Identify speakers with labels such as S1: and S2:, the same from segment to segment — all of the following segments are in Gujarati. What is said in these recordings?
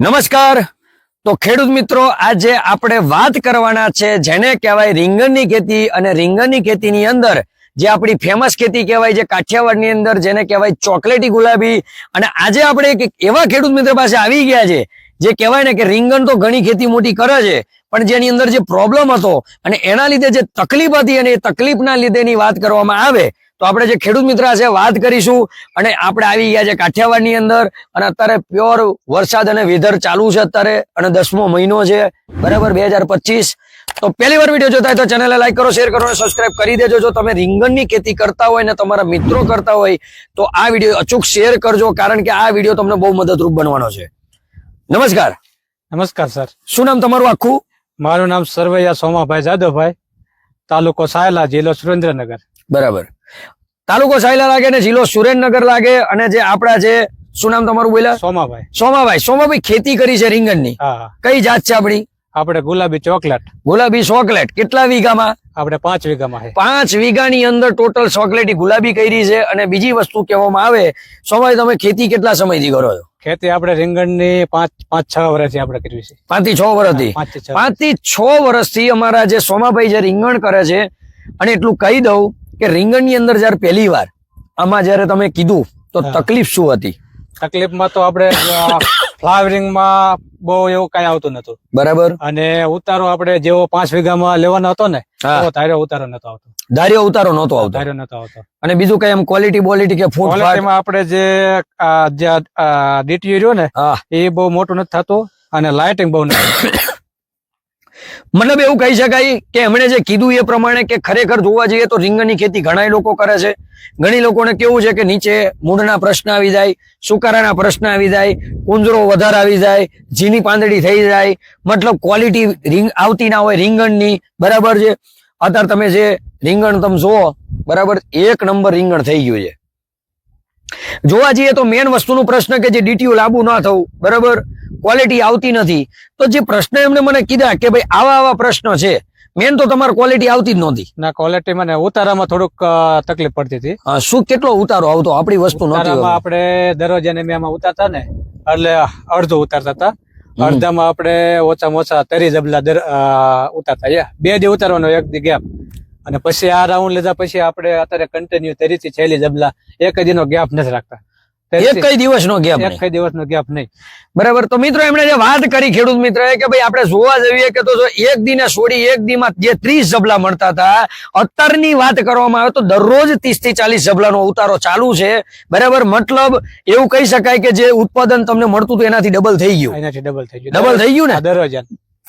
S1: નમસ્કાર. તો ખેડૂત મિત્રો, આજે આપણે વાત કરવાના છે જેને કહેવાય રીંગણની ખેતી અને રીંગણની ખેતીની અંદર જે આપણી ફેમસ ખેતી કહેવાય છે કાઠિયાવાડની અંદર જેને કહેવાય ચોકલેટી ગુલાબી. અને આજે આપણે એક એવા ખેડૂત મિત્ર પાસે આવી ગયા છે જે કહેવાય ને કે રીંગણ તો ઘણી ખેતી મોટી કરે છે, પણ જેની અંદર જે પ્રોબ્લેમ હતો અને એના લીધે જે તકલીફ હતી અને એ તકલીફના લીધેની વાત કરવામાં આવે તો આપણે જે ખેડૂત મિત્ર છે વાત કરીશું. અને આપણે આવી ગયા છે કાઠિયાવાડની અંદર. અને અત્યારે પ્યોર વરસાદ અને વેધર ચાલુ છે અત્યારે. અને દસમો મહિનો છે. બરાબર બે તો પહેલી વાર વીડિયો જોતા હોય તો ચેનલને લાઈક કરો શેર કરો અને સબસ્ક્રાઇબ કરી દેજો. જો તમે રીંગણની ખેતી કરતા હોય ને તમારા મિત્રો કરતા હોય તો આ વીડિયો અચૂક શેર કરજો. કારણ કે આ વીડિયો તમને બહુ મદદરૂપ બનવાનો છે. નમસ્કાર.
S2: નમસ્કાર સર.
S1: શું નામ તમારું આખું?
S2: મારું નામ સરવૈયા સોમાભાઈ જાદવભાઈ. તાલુકો સાયલા જિલ્લો સુરેન્દ્રનગર.
S1: બરાબર. તાલુકો સાયલા લાગે ને જિલ્લો સુરેન્દ્રનગર લાગે અને જે આપણા જે શું નામ તમારું બોલ્યા?
S2: સોમાભાઈ.
S1: સોમાભાઈ. સોમાભાઈ ખેતી કરી છે રીંગણની.
S2: હા હા.
S1: કઈ જાત છે આપણી?
S2: આપણે ગુલાબી ચોકલેટ.
S1: ગુલાબી ચોકલેટ. કેટલા વીઘામાં?
S2: આપણે પાંચ વીઘામાં
S1: પાંચ વીઘાની અંદર ટોટલ ચોકલેટ ગુલાબી કરી છે અને બીજી વસ્તુ કહેવામાં આવે સોમાભાઈ તમે ખેતી કેટલા સમયથી કરો છો?
S2: ખેતી આપણે રીંગણની પાંચ પાંચ છ વર્ષથી આપણે કરવી છે.
S1: પાંચથી છ વર્ષથી?
S2: પાંચથી છ
S1: વર્ષથી. અમારા જે સોમાભાઈ જે રીંગણ કરે છે અને એટલું કહી દઉં કે રીંગણની અંદર જયારે પહેલી વાર આમાં જયારે તમે કીધું તો તકલીફ શું હતી?
S2: તકલીફમાં તો આપણે ફ્લાવરિંગમાં બહુ એવું કઈ આવતું નતું
S1: બરાબર.
S2: અને ઉતારો આપણે જેવો પાંચ વીઘામાં લેવાનો હતો ને. ધાર્યો ઉતારો નતો આવતો.
S1: ધાર્યો ઉતારો નહોતો આવતો.
S2: ધાર્યો નતો આવતો.
S1: અને બીજું કઈ એમ ક્વોલિટી બોલિટી કે ફૂટ
S2: ક્વોલિટીમાં આપણે જે ડીટીયુ રહ્યો ને એ બહુ મોટું નથી થતું અને લાઇટિંગ બહુ નથી.
S1: મતલબ એવું કહી શકાય કે એમણે જે કીધું એ પ્રમાણે કે ખરેખર જોવા જઈએ તો રીંગણની ખેતી ઘણા લોકો કરે છે. ઘણી લોકોને કેવું છે કે નીચે મૂળના પ્રશ્ન આવી જાય, સુકારાના પ્રશ્ન આવી જાય, કુંજરો વધારે આવી જાય ઝીની પાંદડી થઈ જાય. મતલબ ક્વોલિટી રીંગ આવતી ના હોય રીંગણની, બરાબર છે? અત્યારે તમે જે રીંગણ તમે જુઓ, બરાબર એક નંબર રીંગણ થઈ ગયું છે. જોવા જઈએ તો મેન વસ્તુનો પ્રશ્ન કે જે ડીટીયુ લાગુ ના થવું બરાબર? ક્વોલિટી આવતી નથી. તો જે પ્રશ્ન એમને મને કીધા કે ભાઈ આવા આવા પ્રશ્નો છે મેન તો તમારે ક્વોલિટી આવતી જ નહોતી.
S2: ના ક્વોલિટી મને ઉતારામાં થોડુંક તકલીફ પડતી હતી.
S1: શું કેટલો ઉતારો આવતો? આપણી વસ્તુ
S2: આપણે દરરોજ એને મેમાં ઉતારતા ને એટલે અડધો ઉતારતા હતા. અડધામાં આપણે ઓછામાં ઓછા તરી જબલા ઉતારતા. બે દી ઉતારવાનો એક ગેપ અને પછી આ રાઉન્ડ લીધા પછી આપણે અત્યારે કન્ટિન્યુ તરીથી છેલ્લી જબલા. એક જ એનો ગેપ નથી રાખતા.
S1: એક કઈ દિવસનો ગેપ
S2: એક કઈ દિવસનો ગેપ નહીં.
S1: બરાબર તો મિત્રો એમણે જે વાત કરી ખેડૂત મિત્ર કે ભાઈ આપણે જોવા જઈએ કે તો જો એક દિને છોડી એક દીમાં જે ત્રીસ જબલા મળતા હતા અત્યારની વાત કરવામાં આવે તો દરરોજ ત્રીસથી ચાલીસ જબલાનો ઉતારો ચાલુ છે. બરાબર મતલબ એવું કહી શકાય કે જે ઉત્પાદન તમને મળતું હતું એનાથી ડબલ થઈ ગયું.
S2: એનાથી ડબલ થઈ ગયું.
S1: ડબલ થઈ ગયું ને?
S2: દરરોજ.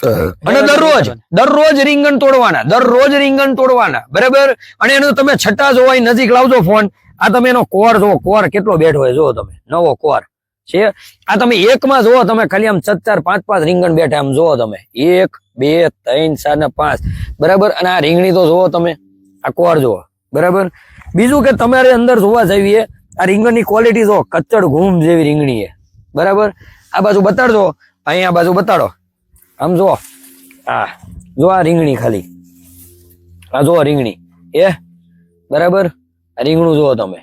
S1: અને દરરોજ દરરોજ રીંગણ તોડવાના દરરોજ રીંગણ તોડવાના બરાબર? અને એનું તમે છઠ્ઠા જોવા નજીક લાવજો ફોન. આ તમે એનો કોર જોવો કોર કેટલો બેઠો હોય જોવો તમે નવો કોર. છે? આ તમે એકમાં જોવો તમે ખાલી આમ ચત ચાર પાંચ પાંચ રીંગણ બેઠા આમ જોવો તમે. એક બે ત્રણ ચાર ને પાંચ. બરાબર? અને આ રીંગણી તો જોવો તમે આ કોર જોવો બરાબર? બીજું કે તમારે અંદર જોવા જઈએ આ રીંગણની ક્વોલિટી જો કચ્ચડ ઘૂમ જેવી રીંગણી છે. બરાબર? આ બાજુ બતાડજો. અહીંયા બાજુ બતાડો. આમ જુઓ. હા. જો આ રીંગણી ખાલી. આ જુઓ રીંગણી. એ? બરાબર? આ રીંગણું જુઓ તમે.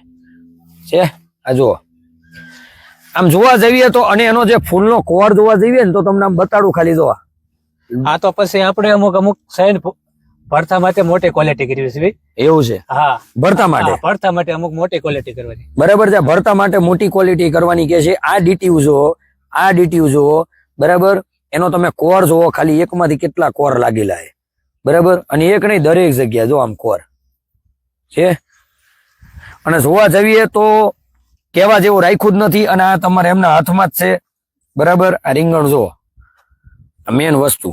S1: છે? આ જુઓ. આમ જોવા જઈએ તો અને એનો જે ફૂલનો કોર જોવા જઈએ ને તો તમને આમ બતાડું ખાલી જોવા.
S2: આ તો પછી આપણે અમુક અમુક સાઈડ ભરતા માટે મોટી ક્વોલિટી કરવી છે
S1: એવું છે?
S2: હા.
S1: ભરતા માટે?
S2: ભરતા માટે અમુક મોટી ક્વોલિટી કરવાની.
S1: બરાબર છે. ભરતા માટે મોટી ક્વોલિટી કરવાની કે છે? આ ડીટીયુ જુઓ. આ ડીટીયુ જુઓ. બરાબર? એનો તમે કોર જુઓ ખાલી એકમાંથી કેટલા કોર લાગેલા છે? બરાબર? અને એક નહીં દરેક જગ્યા જો આમ કોર. છે? અને જોવા જઈએ તો કહેવા જેવું રાખ્યું જ નથી અને આ તમારે એમના હાથમાં જ છે. બરાબર? આ રીંગણ આ મેન વસ્તુ.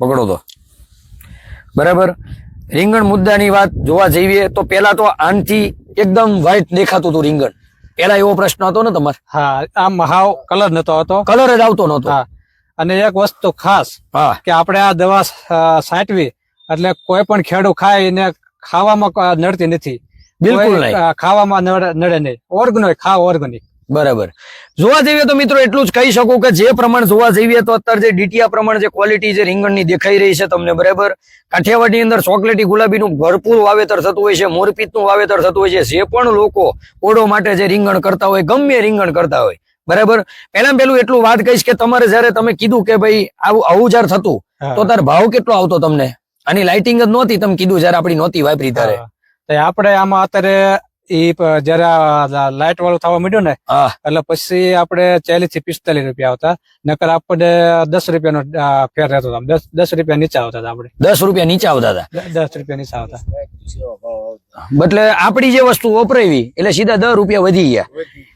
S1: પકડો તો. બરાબર? રીંગણ મુદ્દાની વાત જોવા જઈએ તો પેલા તો આનથી એકદમ વ્હાઈટ દેખાતું હતું રીંગણ. પેલા એવો પ્રશ્ન હતો ને તમારે?
S2: હા આમ હાવ કલર નતો હતો
S1: કલર જ આવતો નતો
S2: અને એક વસ્તુ ખાસ કે આપણે આ દવા સાચવી એટલે કોઈ પણ ખેડૂત ખાય એને ખાવામાં નડતી નથી.
S1: બિલકુલ નહીં.
S2: ખાવામાં નડે નડે નહીં. ઓર્ગેનિક ખાવ ઓર્ગેનિક.
S1: બરાબર. જોવા જઈએ તો મિત્રો એટલું જ કહી શકું કે જે પ્રમાણે જોવા જઈએ તો અત્યારે જે ડીટીયા પ્રમાણે જે ક્વોલિટી જે રીંગણની દેખાઈ રહી છે તમને બરાબર. કાઠિયાવાડની અંદર ચોકલેટી ગુલાબીનું ભરપૂર વાવેતર થતું હોય છે મોરપીતનું વાવેતર થતું હોય છે. જે પણ લોકો ઓડો માટે જે રીંગણ કરતા હોય ગમે રીંગણ કરતા હોય બરાબર? પહેલા પેલું એટલું વાત કહીશ કે તમારે જયારે તમે કીધું કે ભાઈ આવું આવું જયારે થતું તો તાર ભાવ કેટલો આવતો તમને? આની લાઇટિંગ જ નહોતી તમે કીધું જયારે આપણી નહોતી વાપરી ત્યારે.
S2: આપણે આમાં અત્યારે ઈ જયારે લાઇટ વાળું થવા માંડ્યું ને એટલે પછી આપણે ચાલીસથી પિસ્તાલીસ રૂપિયા આવતા. નકર આપણે દસ રૂપિયાનો ફેર રહેતો હતો દસ દસ રૂપિયા નીચે આવતા હતા આપણે.
S1: દસ રૂપિયા નીચે આવતા હતા.
S2: દસ રૂપિયા નીચે આવતા.
S1: એટલે આપણી જે વસ્તુ વપરાવી એટલે સીધા દસ રૂપિયા વધી ગયા.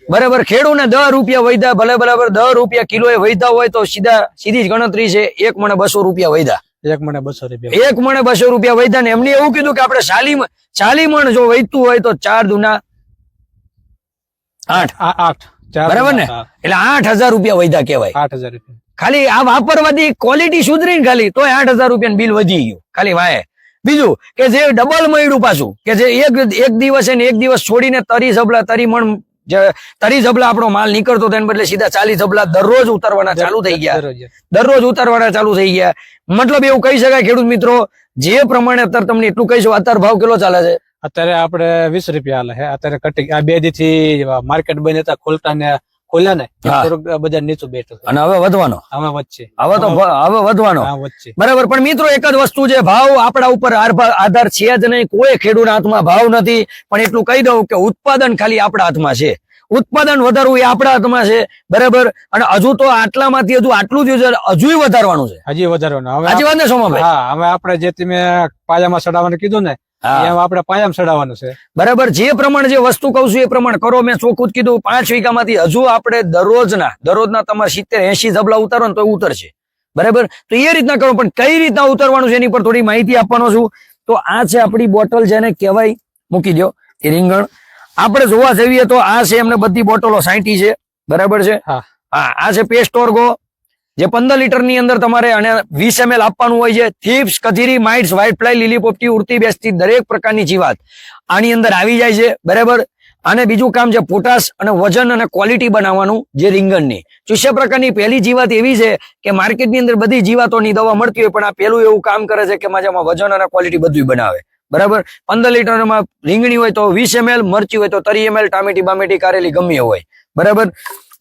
S1: બરાબર ખેડૂને દસ રૂપિયા વધ્યા ભલે બરાબર દસ રૂપિયા કિલો એ વધ્યા હોય તો સીધા સીધી જ ગણતરી છે એક મણે બસો રૂપિયા વૈધા
S2: એક મને બસો રૂપિયા
S1: એક મણે બસો રૂપિયા વૈધા ને એમને એવું કીધું કે આપણે ચાલી ચાલી મણ જો વૈધતું હોય તો ચાર દુના આઠ.
S2: આઠ
S1: બરાબર ને? એટલે આઠ હજાર રૂપિયા વધ્યા કહેવાય.
S2: આઠ હજાર રૂપિયા.
S1: ખાલી આ વાપરવાથી ક્વોલિટી સુધરી ને ખાલી તોય આઠ હજાર રૂપિયા બિલ વધી ગયું. ખાલી વાય બીજું કે જે ડબલ મળ્યું પાછું કે જે એક એક દિવસે ને એક દિવસ છોડીને તરી જબલા તરી મણ જે તરી ઝબલા આપણો માલ નીકળતો તેને બદલે સીધા ચાલી ઝબલા દરરોજ ઉતારવાના ચાલુ થઈ ગયા.
S2: દરરોજ.
S1: ઉતારવાના ચાલુ થઈ ગયા. મતલબ એવું કહી શકાય ખેડૂત મિત્રો જે પ્રમાણે અત્યારે તમને એટલું કહીશું અત્યારે ભાવ કેટલો ચાલે છે?
S2: અત્યારે આપણે વીસ રૂપિયા હાલે છે. અત્યારે કટી આ બે દી થી માર્કેટ બની હતા ખોલતા ને ખોલ્યા ને. થોડુંક બજાર નીચું બેઠું
S1: અને હવે વધવાનો?
S2: હવે વધશે.
S1: હવે તો હવે વધવાનો. બરાબર પણ મિત્રો એક જ વસ્તુ છે ભાવ આપણા ઉપર આધાર છે જ નહીં. કોઈ ખેડૂત હાથમાં ભાવ નથી. પણ એટલું કહી દઉં કે ઉત્પાદન ખાલી આપણા હાથમાં છે. ઉત્પાદન વધારવું એ આપણા હાથમાં છે. બરાબર? અને હજુ તો આટલામાંથી હજુ આટલું જ હજુ વધારવાનું છે.
S2: હજી વધારવાનું. હવે
S1: સાચી વાત ને સોમાભાઈ
S2: હા હવે આપણે જે તમે પાયામાં ચડાવવાનું કીધું ને. એમ આપણે પાયામ ચડાવવાનું છે.
S1: બરાબર જે પ્રમાણે જે વસ્તુ કહું છું એ પ્રમાણે કરો. મેં ચોખ્ખું કીધું પાંચ વીઘામાંથી હજુ આપણે દરરોજના દરરોજના તમારે સિત્તેર એસી જબલા ઉતારો ને તો ઉતરશે. બરાબર? તો એ રીતના કરો પણ કઈ રીતના ઉતરવાનું છે એની પર થોડી માહિતી આપવાનો છું. તો આ છે આપણી બોટલ જેને કહેવાય મૂકી દો એ રીંગણ. આપણે જોવા જઈએ તો આ છે એમને બધી બોટલો સાઈટી છે. બરાબર છે?
S2: હા.
S1: આ છે પેસ્ટ ઓર્ગો. જે પંદર લીટરની અંદર તમારે અને વીસ એમએલ આપવાનું હોય છે. થીપ્સ કથીરી માઇટ્સ વ્હાઇટ ફ્લાય લીલી પોપટી ઉડતી, બેસતી, દરેક પ્રકારની જીવાત આની અંદર આવી જાય છે. બરાબર? અને બીજું કામ છે પોટાશ અને વજન અને ક્વોલિટી બનાવવાનું જે રીંગણની. ચુસ્ય પ્રકારની પહેલી જીવાત એવી છે કે માર્કેટની અંદર બધી જીવાતોની દવા મળતી હોય, પણ આ પેલું એવું કામ કરે છે કે માજામાં વજન અને ક્વોલિટી બધું બનાવે. બરાબર? પંદર લીટરમાં રીંગણી હોય તો વીસ એમએલ મરચી હોય તો તરી એમએલ ટામેટી બામેટી કારેલી ગમે હોય. બરાબર?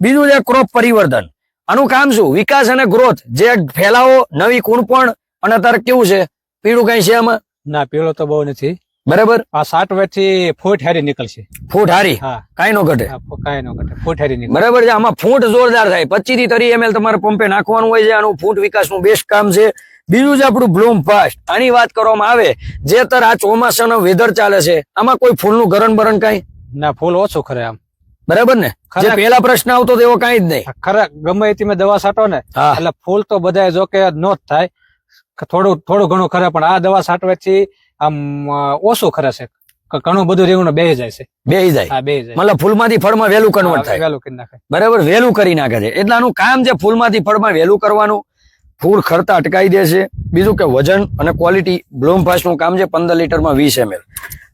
S1: બીજું છે ક્રોપ પરિવર્તન. આનું કામ શું? વિકાસ અને ગ્રોથ જે ફેલાવો નવી કુણપણ અને અત્યારે કેવું છે? પીળું કઈ છે આમાં?
S2: ના પીળો તો બહુ નથી.
S1: બરાબર?
S2: આ સાતથી ફૂટ હારી નીકળશે.
S1: ફૂટ હારી?
S2: હા.
S1: કાંઈ નો ઘટે.
S2: કઈ નો ઘટે. ફૂટ હારી નીકળે
S1: બરાબર છે? આમાં ફૂટ જોરદાર થાય. પચીસથી તરી એમએલ તમારે પંપે નાખવાનું હોય છે. આનું ફૂટ વિકાસનું બેસ્ટ કામ છે. બીજું છે આપણું બ્લૂમ ફાસ્ટ આની વાત કરવામાં આવે જે અત્યારે આ ચોમાસાનો વેધર ચાલે છે આમાં કોઈ ફૂલનું ગરણ બરણ કાંઈ?
S2: ના ફૂલ ઓછું ખરે આમ.
S1: બરાબર ને? જે પેલા પ્રશ્ન આવતો એવો કાંઈ જ નહીં.
S2: ખરા. ગમે તમે દવા છાંટો ને એટલે ફૂલ તો બધા જો કે નો જ થાય. થોડું થોડું ઘણું ખરે પણ આ દવા છાંટવાથી આમ ઓછું ખરે છે. ઘણું બધું રીંગણું બે જાય છે.
S1: બે જાય. મતલબ ફૂલમાંથી ફળમાં વહેલું કન્વર્ટ થાય.
S2: વહેલું કરી નાખે.
S1: બરાબર? વહેલું કરી નાખે છે. એટલે આનું કામ છે ફૂલમાંથી ફળમાં વહેલું કરવાનું. ફૂલ ખરતા અટકાઈ દે છે. બીજું કે વજન અને ક્વોલિટી બ્લૂમનું કામ છે પંદર લીટરમાં વીસ એમએલ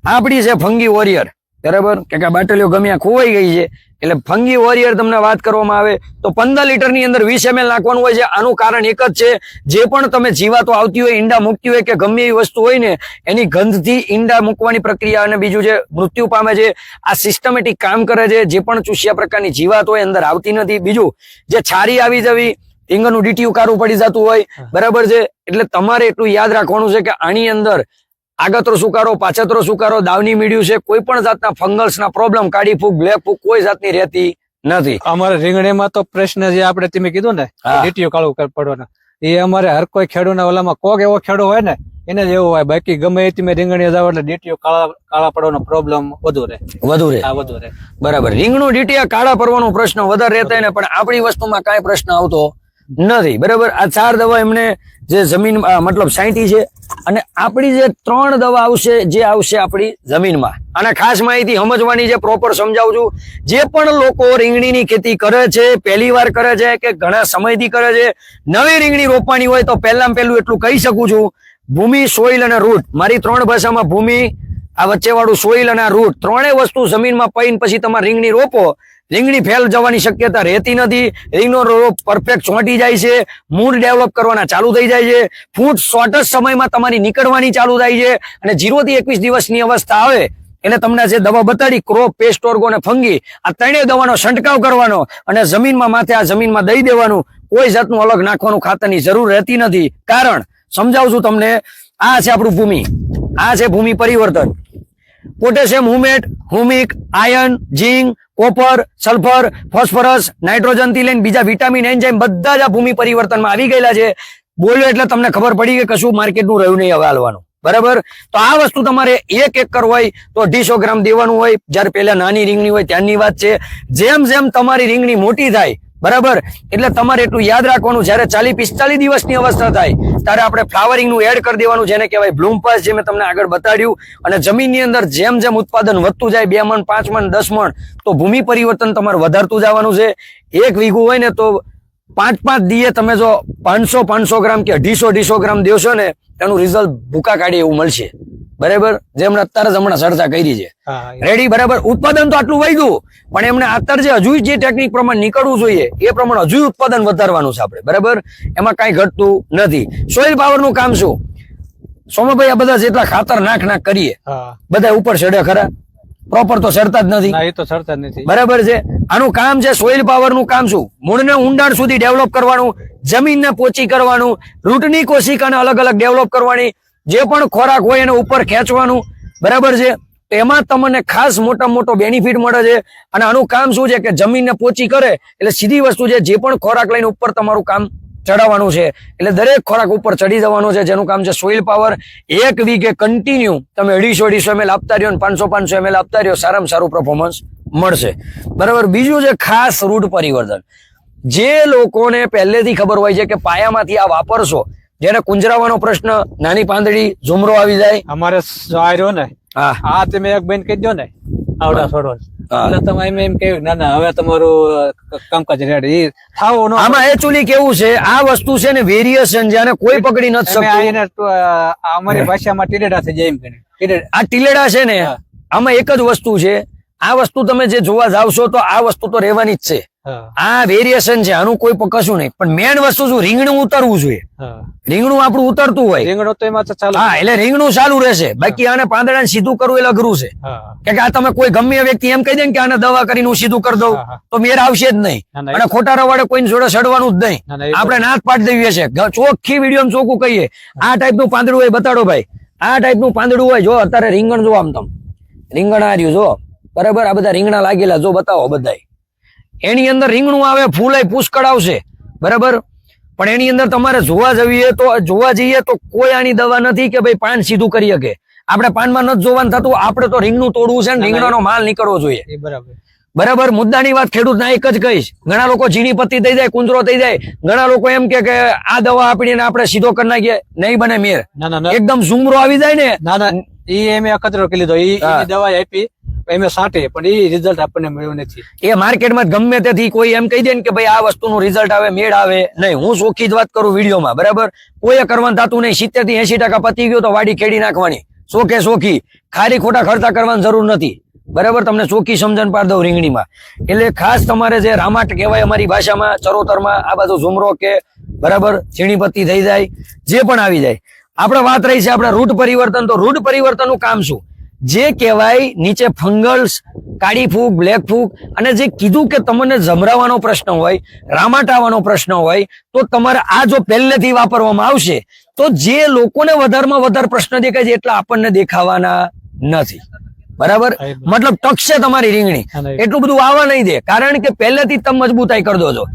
S1: આપણી છે ફંગી વોરિયર બરાબર? કે આ બાટલીઓ ગમ્યા ખોવાઈ ગઈ છે. એટલે ફંગી વોરિયર તમને વાત કરવામાં આવે તો પંદર લીટરની અંદર વીસ એમએલ નાખવાનું હોય છે. આનું કારણ એક જ છે જે પણ તમે જીવાતો આવતી હોય ઈંડા મૂકતી હોય કે ગમે એવી વસ્તુ હોય ને એની ગંધથી ઈંડા મૂકવાની પ્રક્રિયા અને બીજું જે મૃત્યુ પામે છે આ સિસ્ટમેટિક કામ કરે છે. જે પણ ચૂસ્યા પ્રકારની જીવાત હોય અંદર આવતી નથી. બીજું જે છારી આવી જવી રીંગણનું ડીટીયું કારું પડી જતું હોય બરાબર છે? એટલે તમારે એટલું યાદ રાખવાનું છે કે આની અંદર આગતરો સુકારો પાછતરો સુકારો દાવની મીડિયું છે કોઈ પણ જાતના ફંગલ્સના પ્રોબ્લેમ કાળી ફૂગ બ્લેક ફૂગ કોઈ જાતની રહેતી નથી.
S2: અમારે રીંગણીમાં તો પ્રશ્ન જે આપણે તમે કીધું ને. લીટીઓ કાળું પડવાના. એ અમારે હર કોઈ ખેડૂના ઓલામાં કોક એવો ખેડૂ હોય ને એને જ એવું હોય બાકી ગમે એ તમે રીંગણી જાવ એટલે ડીટીઓ કાળા કાળા પડવાનો પ્રોબ્લેમ વધુ રહે.
S1: વધુ રહે.
S2: વધુ રહે.
S1: બરાબર. રીંગણું ડીટીયા કાળા પડવાનો પ્રશ્ન વધારે રહેતા હોય ને પણ આપણી વસ્તુમાં કાંઈ પ્રશ્ન આવતો નથી. બરાબર? આ ચાર દવા એમને જે જમીન મતલબ સાંઈટી છે અને આપણી જે ત્રણ દવા આવશે, જે આવશે આપણી જમીનમાં. અને ખાસ માહિતી સમજવાની જે પ્રોપર સમજાવું છું. જે પણ લોકો રીંગણીની ખેતી કરે છે, પહેલી વાર કરે છે કે ઘણા સમયથી કરે છે, નવી રીંગણી રોપવાની હોય તો પહેલામાં પહેલું એટલું કહી શકું છું. ભૂમિ, સોઇલ અને રૂટ. મારી ત્રણ ભાષામાં ભૂમિ, આ વચ્ચેવાળું સોઇલ અને રૂટ. ત્રણેય વસ્તુ જમીનમાં પૈન પછી તમારે રીંગણી રોપો. રીંગણી ફેલ જવાની શક્યતા રહેતી નથી. રીંગનો રોપ પરફેક્ટ ચોંટી જાય છે. મૂળ ડેવલપ કરવાના ચાલુ થઈ જાય છે. ફૂટ શોર્ટ સમયમાં તમારી નીકળવાની ચાલુ થાય છે. અને જીરોથી એકવીસ દિવસની અવસ્થા આવે એટલે તમને જે દવા બતાડી ક્રોપ પેસ્ટ ઓર્ગો અને ફંગી આ ત્રણેય દવાનો છંટકાવ કરવાનો અને જમીનમાં માથે આ જમીનમાં દઈ દેવાનું, કોઈ જાતનું અલગ નાખવાનું ખાતરની જરૂર રહેતી નથી. કારણ, સમજાવું છું તમને, આ છે આપણું ભૂમિ. આ છે ભૂમિ પરિવર્તન. Potassium humate, humic iron zinc, copper, sulphur, phosphorus, નાઇટ્રોજનથી લઈને બીજા વિટામિન એન્જાઇમ બધા જ આ ભૂમિ પરિવર્તનમાં આવી ગયેલા છે. બોલ્યો એટલે તમને ખબર પડી કે કશું માર્કેટનું રહ્યું નહીં હવે હાલવાનું. બરાબર? તો આ વસ્તુ તમારે એક એકર હોય તો અઢીસો ગ્રામ દેવાનું હોય. જ્યારે પહેલા નાની રીંગણી હોય ત્યાંની વાત છે. જેમ જેમ તમારી રીંગણી મોટી થાય બરાબર? એટલે તમારે એટલું યાદ રાખવાનું, જ્યારે ચાલીસ પિસ્તાલીસ દિવસની અવસ્થા થાય, ત્યારે આપણે ફ્લાવરિંગનું એડ કરી દેવાનું, જેને કહેવાય બ્લૂમ પાસ, જે મેં તમને આગળ બતાડ્યું. અને જમીનની અંદર જેમ જેમ ઉત્પાદન વધતું જાય, બે મણ, પાંચ મણ, દસ મણ, તો ભૂમિ પરિવર્તન તમારે વધારતું જવાનું છે. એક વીઘું હોય ને, તો પાંચ પાંચ દીએ તમે જો પાંચસો પાંચસો ગ્રામ કે અઢીસો અઢીસો ગ્રામ દેશો ને, એનું રિઝલ્ટ ભૂકા કાઢી એવું મળશે. બરાબર? જે એમને અત્યારે જ હમણાં ચર્ચા કરી છે. રેડી બરાબર? ઉત્પાદન તો આટલું વધ્યું પણ એમને અત્યારે જે હજુ જે ટેકનિક પ્રમાણે નીકળવું જોઈએ એ પ્રમાણે હજુ ઉત્પાદન વધારવાનું છે આપણે બરાબર? એમાં કઈ ઘટતું નથી. સોઇલ પાવરનું કામ શું? સોમાભાઈ આ બધા જેટલા ખાતર નાખ નાખ કરીએ બધા ઉપર ચડે ખરા? પ્રોપર તો ચડતા જ નથી.
S2: એ તો સરતા જ નથી.
S1: બરાબર છે? આનું કામ છે સોઇલ પાવરનું કામ શું? મૂળને ઊંડાણ સુધી ડેવલપ કરવાનું જમીનને પોચી કરવાનું રૂટની કોશિકાને અલગ અલગ ડેવલપ કરવાની જે પણ ખોરાક હોય એને ઉપર ખેંચવાનું, બરાબર છે? એમાં તમને ખાસ મોટા મોટો બેનિફિટ મળે છે. અને આનું કામ શું છે કે જમીનને પોચી કરે, એટલે સીધી વસ્તુ છે, જે પણ ખોરાક લઈને ઉપર તમારું કામ ચડાવવાનું છે. એટલે દરેક ખોરાક ઉપર ચડી જવાનો છે, જેનું કામ છે સોઇલ પાવર એક વીકે કન્ટિન્યુ તમે અઢીસો અઢીસો એમએલ આપતા રહ્યો પાંચસો પાંચસો એમએલ આપતા રહ્યો, સારામાં સારું પરફોર્મન્સ મળશે. બરાબર? બીજું છે ખાસ રૂટ પરિવર્તન. જે લોકોને પહેલેથી ખબર હોય છે કે પાયામાંથી આ વાપરશો જેને કુંજરાવાનો પ્રશ્ન નાની પાંદડી ઝુમરો આવી જાય.
S2: અમારે જો આ ને.
S1: હા.
S2: આ તમે એક બેન કહી દો ને. આવડા છોડો. એટલે તમે એમ એમ કહ્યું ના ના હવે તમારું કામકાજ રેડી થાવો નો.
S1: આમાં એકચ્યુઅલી કેવું છે આ વસ્તુ છે ને વેરિએશન છે અને કોઈ પકડી નથી શકતું.
S2: અમારી ભાષામાં ટીલેડા થઈ જાય એમ કે
S1: આ ટીલેડા છે ને આમાં એક જ વસ્તુ છે આ વસ્તુ તમે જે જોવા જાવશો તો આ વસ્તુ તો રહેવાની જ છે. આ વેરિએશન છે આનું કોઈ કશું નહીં. પણ મેન વસ્તુ શું રીંગણું ઉતરવું જોઈએ. રીંગણું આપણું ઉતરતું હોય.
S2: રીંગણું તો એમાં ચાલુ.
S1: હા એટલે રીંગણું ચાલુ રહેશે. બાકી આને પાંદડાને સીધું કરવું એટલે અઘરું છે. કે આ તમે કોઈ ગમે વ્યક્તિ એમ કહી દે કે આને દવા કરીને હું સીધું કરી દઉં. તો મેર આવશે જ નહીં. અને ખોટા રવાડે કોઈને જોડે સડવાનું જ નહીં. આપણે નાથ પાડી દઈએ છે. ચોખ્ખી વીડિયો ચોખ્ખું કહીએ. આ ટાઈપનું પાંદડું હોય બતાડો ભાઈ. આ ટાઈપનું પાંદડું હોય જો અત્યારે રીંગણ જો આમ તમ. રીંગણ આ રહ્યું જો. બરાબર? આ બધા રીંગણા લાગેલા જો બતાવો બધાય. એની અંદર રીંગણું આવે ફૂલાય પુષ્કળ આવશે. બરાબર? પણ એની અંદર તમારે જોવા જઈએ તો જોવા જઈએ તો કોઈ આની દવા નથી કે ભાઈ પાન સીધું કરી શકે. આપણે પાનમાં નથી જોવાનું થતું આપણે તો રીંગણું તોડવું છે ને રીંગણાનો માલ નીકળવો જોઈએ.
S2: બરાબર.
S1: બરાબર? મુદ્દાની વાત ખેડૂતના એક જ કહીશ. ઘણા લોકો ઝીણી પત્તી થઈ જાય કુંદરો થઈ જાય ઘણા લોકો એમ કે આ દવા આપીને આપણે સીધો કરી નાખીએ. નહીં બને મેર.
S2: ના ના ના.
S1: એકદમ ઝુમરો આવી જાય ને.
S2: ઈ એમે કરી લીધો. ઈ દવા આપી એમ સાટે પણ એ રિઝલ્ટ આપણને મળ્યું નથી.
S1: એ માર્કેટમાં ગમે તેથી કોઈ એમ કહી દે ને કે ભાઈ આ વસ્તુનું રિઝલ્ટ આવે મેળ આવે. નહીં હું ચોખ્ખી જ વાત કરું વિડીયોમાં બરાબર? કોઈએ કરવાનું થતું નહીં. સિત્તેરથી એસી ટકા પતી ગયું તો વાડી ખેડી નાખવાની. સોખે સોખી ખારી ખોટા ખર્ચા કરવાની જરૂર નથી. બરાબર? તમને ચોખ્ખી સમજણ પાડ દઉં રીંગણીમાં. એટલે ખાસ તમારે જે રામાટ કહેવાય અમારી ભાષામાં ચરોતરમાં આ બાજુ ઝુમરો કે બરાબર ઝીણીપત્તી થઈ જાય જે પણ આવી જાય. આપણે વાત રહી છે આપણે રૂટ પરિવર્તન, તો રૂટ પરિવર્તનનું કામ શું? જે કહેવાય નીચે ફંગલ્સ, કાળી ફૂગ, બ્લેક ફૂગ, અને જે કીધું કે તમને જમરાવાનો પ્રશ્ન હોય, રામાટાવાનો પ્રશ્ન હોય, તો તમારે આ જો પહેલેથી વાપરવામાં આવશે, તો જે લોકોને વધારમાં વધારે પ્રશ્ન દેખાય છે, એટલા આપણને દેખાવાના નથી. બરાબર? મતલબ ટકશે તમારી રીંગણી. એટલું બધું આવવા નહીં દે. કારણ કે પહેલેથી તમે મજબૂતાઈ કરી દો છો.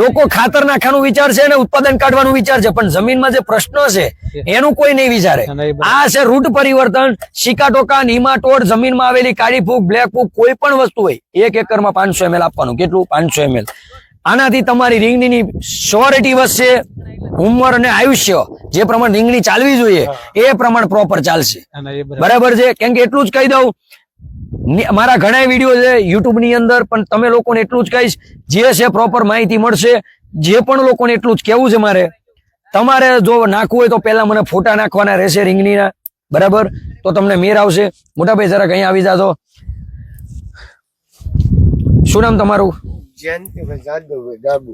S1: લોકો ખાતર નાખવાનું વિચાર છે અને ઉત્પાદન કાઢવાનું વિચાર છે પણ જમીનમાં જે પ્રશ્નો છે એનું કોઈ નહીં વિચારે. આ છે રૂટ પરિવર્તન. શિકાટોકા નિમાટોડ જમીનમાં આવેલી કાળી ફૂગ બ્લેક ફૂગ કોઈ પણ વસ્તુ હોય એક એકરમાં પાંચસો એમએલ આપવાનું. કેટલું? પાંચસો એમએલ આનાથી તમારી રીંગણીની શ્યોરિટી વધશે ઉંમર અને આયુષ્ય જે પ્રમાણે રીંગણી ચાલવી જોઈએ એ પ્રમાણે પ્રોપર ચાલશે.
S2: બરાબર.
S1: છે? કેમ કે એટલું જ કહી દઉં મારા ઘણા વીડિયો છે યુટ્યુબની અંદર પણ તમે લોકોને એટલું જ કહીશ જે છે પ્રોપર માહિતી મળશે જે પણ લોકોને એટલું જ કેવું છે મારે તમારે જો નાખવું હોય તો પહેલા મને ફોટા નાખવાના રહેશે રીંગણીના બરાબર? તો તમને મેર આવશે. મોટાભાઈ જરાક અહીંયા આવી જાજો. શું નામ તમારું?
S3: જયંતિભાઈ જાદવભાઈ ગાબુ.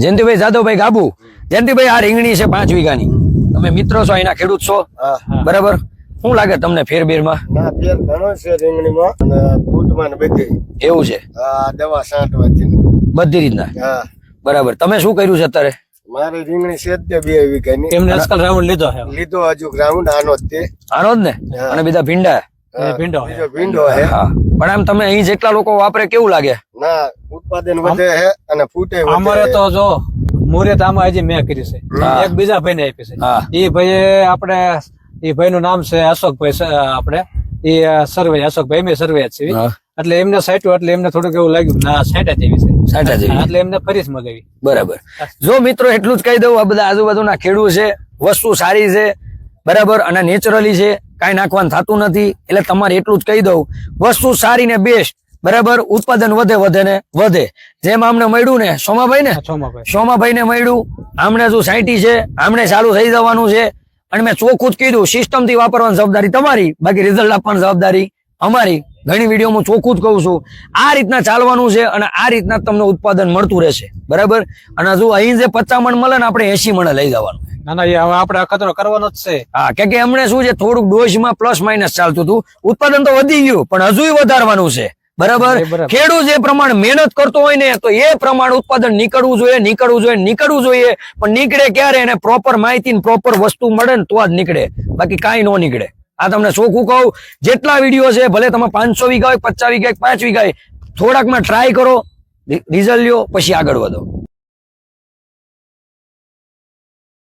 S1: જયંતિભાઈ જાદવભાઈ ગાબુ? જયંતિભાઈ આ રીંગણી છે પાંચ વીઘાની. તમે મિત્રો છો અહીંના ખેડૂત છો. બરાબર? શું લાગે તમને ફેરબેરમાં?
S3: ના ફેર ઘણો છે રીંગણીમાં. અને ફૂટમાં બધી.
S1: એવું છે?
S3: આ દવા છાંટવાથી
S1: બધી રીતના?
S3: હા.
S1: બરાબર. તમે શું કર્યું છે અત્યારે?
S3: મારી રીંગણી છે તે બે વીઘાની.
S2: એમને આજકાલ રાઉન્ડ લીધો
S3: લીધો હજુ ગ્રાઉન્ડ આનો જ તે.
S1: આનો જ ને. અને બીજા ભીંડા?
S3: હા,
S2: ભીંડો
S3: બીજો ભીંડો હે.
S1: પણ આમ તમે અહીં જેટલા લોકો વાપરે કેવું લાગે?
S3: ના ઉત્પાદન વધે હે અને ફૂટે
S2: અમારે તો જો મુહૂર્ત આમાં હજી મેં કરી છે. એક બીજા ભાઈને આપી છે. એ ભાઈ આપણે એ ભાઈ નું નામ છે અશોકભાઈ આપણે. એ સર્વે અશોકભાઈ મેં સર્વે છે. એટલે એમને સાઈટ્યું એટલે એમને થોડુંક એવું લાગ્યું ના જેવી છે.
S1: જેવી
S2: એટલે એમને ફરી જ મગાવી.
S1: બરાબર. જો મિત્રો એટલું જ કહી દઉં આ બધા આજુબાજુના ખેડૂત છે વસ્તુ સારી છે બરાબર અને નેચરલી છે. કાંઈ નાખવાનું થતું નથી એટલે તમારે એટલું જ કહી દઉં. વસ્તુ સારી ને બેસ્ટ બરાબર? ઉત્પાદન વધે વધે ને વધે. જેમ આમને મળ્યું ને સોમાભાઈ ને? સોમાભાઈ. ને મળ્યું. આમને શું સાઈટી છે આમને ચાલુ થઈ જવાનું છે. અને મેં ચોખ્ખું જ કીધું સિસ્ટમથી વાપરવાની જવાબદારી તમારી બાકી રિઝલ્ટ આપવાની જવાબદારી અમારી. ઘણી વીડિયો હું ચોખ્ખું જ કહું છું. આ રીતના ચાલવાનું છે અને આ રીતના તમને ઉત્પાદન મળતું રહેશે. બરાબર? અને હજુ અહીં જે પચાસ મણ મળે ને આપણે એસી મણે લઈ જવાનું.
S2: ના ના એ હવે આપણે અખતરો કરવાનો જ છે.
S1: હા કે કે એમણે શું છે થોડુંક ડોઝમાં પ્લસ માઇનસ ચાલતું હતું. ઉત્પાદન તો વધી ગયું પણ હજુય વધારવાનું છે. બરાબર? ખેડૂત જે પ્રમાણે મહેનત કરતો હોય ને તો એ પ્રમાણે ઉત્પાદન નીકળવું જોઈએ નીકળવું જોઈએ નીકળવું જોઈએ. પણ નીકળે ક્યારે એને પ્રોપર માહિતી પ્રોપર વસ્તુ મળે ને તો જ નીકળે. બાકી કાંઈ ન નીકળે. આ તમને ચોખ્ખું કહું જેટલા વીડિયો છે ભલે તમે પાંચસો વીઘા હોય પચાસ વીઘા પાંચ વીઘા થોડાકમાં ટ્રાય કરો રિઝલ્ટ લ્યો પછી આગળ વધો.